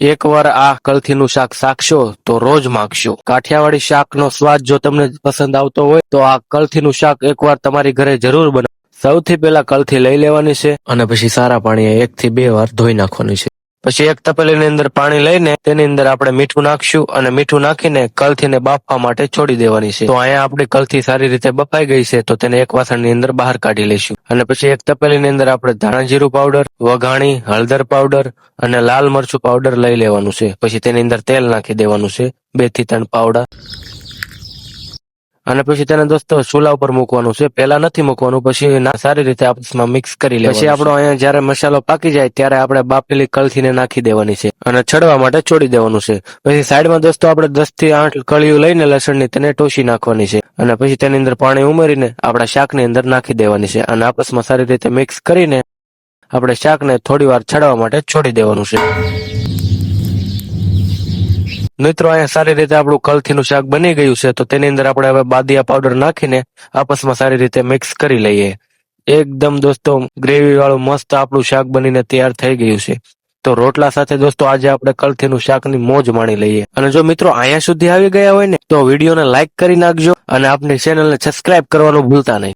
એકવાર આ કલથીનું શાક શાકશો તો રોજ માગશો. કાઠિયાવાડી શાકનો સ્વાદ જો તમને પસંદ આવતો હોય, તો આ કલથીનું શાક એકવાર તમારી ઘરે જરૂર બનાવો. સૌથી પહેલા કલથી લઈ લેવાની છે અને પછી સારા પાણીએ એક થી બે વાર ધોઈ નાખવાની છે. પછી એક તપેલીની અંદર પાણી લઈને તેની અંદર આપણે મીઠું નાખશું અને મીઠું નાખીને કલથીને બાફવા માટે છોડી દેવાની છે. તો અહીંયા આપણી કલથી સારી રીતે બફાઈ ગઈ છે, તો તેને એક વાસણની અંદર બહાર કાઢી લઈશું. અને પછી એક તપેલીની અંદર આપણે ધાણા જીરું પાવડર, વઘાણી, હળદર પાવડર અને લાલ મરચું પાવડર લઈ લેવાનું છે. પછી તેની અંદર તેલ નાખી દેવાનું છે, બેથી ત્રણ પાવડા. અને પછી તેને દોસ્તો ચૂલા ઉપર મૂકવાનું છે. પહેલા નથી મૂકવાનું પછી સારી રીતે આપસમાં મિક્સ કરી લેવાનું પછી આપણો અહીંયા જ્યારે મસાલો પાકી જાય ત્યારે આપણે બાફેલી કલથીને નાખી દેવાની છે અને છડવા માટે છોડી દેવાનું છે. પછી સાઈડમાં દોસ્તો આપણે દસથી આઠ કળીઓ લઈને લસણની તેને ટોસી નાખવાની છે અને પછી તેની અંદર પાણી ઉમેરીને આપણા શાકની અંદર નાખી દેવાની છે અને આપસમાં સારી રીતે મિક્સ કરીને આપણે શાકને થોડી વાર છડવા માટે છોડી દેવાનું છે. મિત્રો, અહીંયા સારી રીતે આપણું કલથીનું શાક બની ગયું છે, તો તેની અંદર આપણે હવે બાદિયા પાવડર નાખીને આપસમાં સારી રીતે મિક્સ કરી લઈએ. એકદમ દોસ્તો ગ્રેવી વાળું મસ્ત આપણું શાક બનીને તૈયાર થઈ ગયું છે. તો રોટલા સાથે દોસ્તો, આજે આપણે કલથીનું શાકની મોજ માણી લઈએ. અને જો મિત્રો, અહીંયા સુધી આવી ગયા હોય ને, તો વિડીયોને લાઇક કરી નાખજો અને આપણી ચેનલને સબસ્ક્રાઇબ કરવાનું ભૂલતા નહીં.